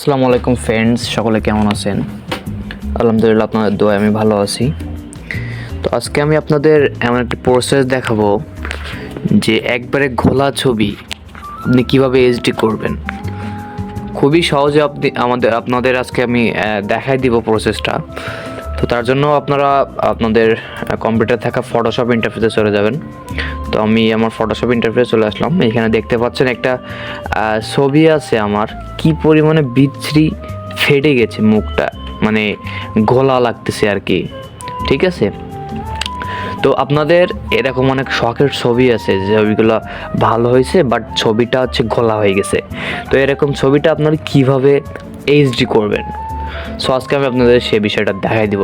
আসসালামু আলাইকুম ফ্রেন্ডস সকলে কেমন আছেন? আলহামদুলিল্লাহ আপনাদের দোয়া আমি ভালো আছি। তো আজকে আমি আপনাদের এমন একটি প্রসেস দেখাবো যে একবারে ঘোলা ছবি আপনি কীভাবে এইচডি করবেন। খুবই সহজে আপনি আমাদের, আপনাদের আজকে আমি দেখাই দিব প্রসেসটা তো তার জন্য আপনারা, আপনাদের কম্পিউটার থাকা ফটোশপ ইন্টারফেসে চলে যাবেন। তো আমি আমার ফটোশপ ইন্টারফেসে চলে আসলাম। এখানে দেখতে পাচ্ছেন একটা ছবি আছে আমার। কি পরিমাণে বিচ্ছিরি ফেটে গেছে মুখটা। মানে ঘোলা লাগতেছে আর কি। ঠিক আছে? তো আপনাদের এরকম অনেক শখের ছবি আছে, যে ছবিগুলো ভালো হয়েছে বাট ছবিটা হচ্ছে ঘোলা হয়ে গেছে। তো এরকম ছবিটা আপনারা কীভাবে এইচডি করবেন? সো আজকে আমি আপনাদের সে বিষয়টা দেখাই দিব।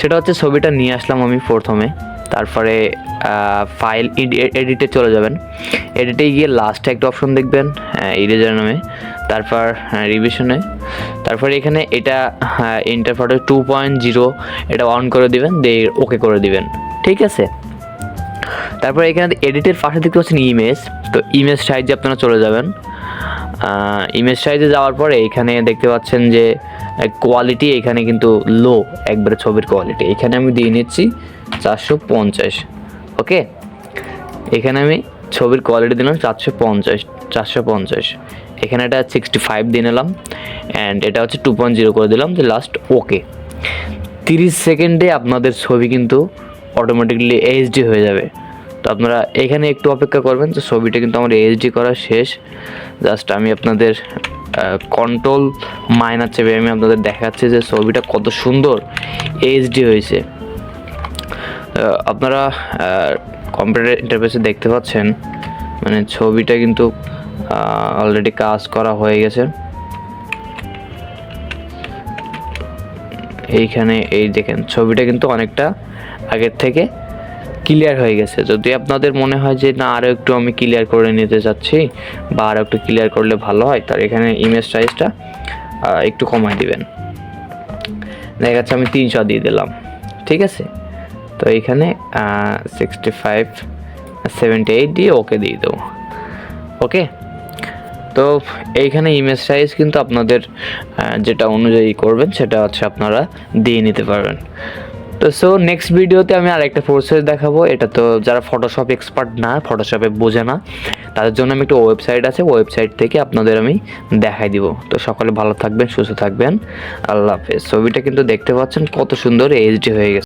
সেটা হচ্ছে ছবিটা নিয়ে আসলাম আমি প্রথমে। তারপরে ফাইল এডিটে চলে যাবেন। এডিটে গিয়ে লাস্টে একটা অপশন দেখবেন ইরেজার নামে। তারপর রিভিশনে তারপরে এখানে এটা ইন্টারফটো টু পয়েন্ট জিরো এটা অন করে দিবেন, দিয়ে ওকে করে দিবেন। ঠিক আছে? তারপর এখানে এডিটের পাশে দেখতে পাচ্ছেন ইমেজ তো ইমেজ সাইজে আপনারা চলে যাবেন। ইমেজ সাইজে যাওয়ার পরে এখানে দেখতে পাচ্ছেন যে কোয়ালিটি এখানে কিন্তু লো একবারে ছবির কোয়ালিটি এখানে আমি দিয়ে নিচ্ছি চারশো পঞ্চাশ ওকে এখানে আমি ছবির কোয়ালিটি দিলাম চারশো পঞ্চাশ চারশো পঞ্চাশ। এখানে এটা সিক্সটি ফাইভ দিয়ে নিলাম অ্যান্ড এটা হচ্ছে টু পয়েন্ট জিরো করে দিলাম, যে লাস্ট ওকে তিরিশ সেকেন্ডে আপনাদের ছবি কিন্তু অটোমেটিকলি এইচডি হয়ে যাবে। তো আপনারা এখানে একটু অপেক্ষা করবেন। তো ছবিটা কিন্তু আমার এইচডি করা শেষ। জাস্ট আমি আপনাদের কন্ট্রোল মাইনার চেপে আমি আপনাদের দেখাচ্ছি যে ছবিটা কত সুন্দর এইচডি হয়েছে। আপনারা কম্পিউটার ইন্টারফেসে দেখতে পাচ্ছেন মানে ছবিটা কিন্তু অলরেডি কাজ করা হয়ে গেছে। এইখানে এই দেখেন, ছবিটা কিন্তু অনেকটা আগের থেকে ক্লিয়ার হয়ে গেছে। যদি আপনাদের মনে হয় যে, না আরও একটু আমি ক্লিয়ার করে নিতে চাচ্ছি বা আরও একটু ক্লিয়ার করলে ভালো হয়, তার এখানে ইমেজ সাইজটা একটু কমায় দিবেন। দেখা যাচ্ছে আমি তিনশো দিয়ে দিলাম। ঠিক আছে? তো এইখানে সিক্সটি ফাইভ সেভেন্টি এইট দিয়ে ওকে দিয়ে দেবো। ওকে তো এইখানে ইমেজ সাইজ কিন্তু আপনাদের যেটা অনুযায়ী করবেন, সেটা হচ্ছে আপনারা দিয়ে নিতে পারবেন। তো সো নেক্সট ভিডিওতে আমি আরেকটা প্রসেস দেখাবো। এটা তো যারা ফটোশপ এক্সপার্ট না ফটোশপে বোঝে না, তাদের জন্য আমি একটা ওয়েবসাইট আছে ওয়েবসাইট থেকে আপনাদের আমি দেখাই দিব। তো, সকলে ভালো থাকবেন, সুস্থ থাকবেন। আল্লাহ হাফেজ। ছবিটা কিন্তু দেখতে পাচ্ছেন কত সুন্দর এইচডি হয়ে গেছে।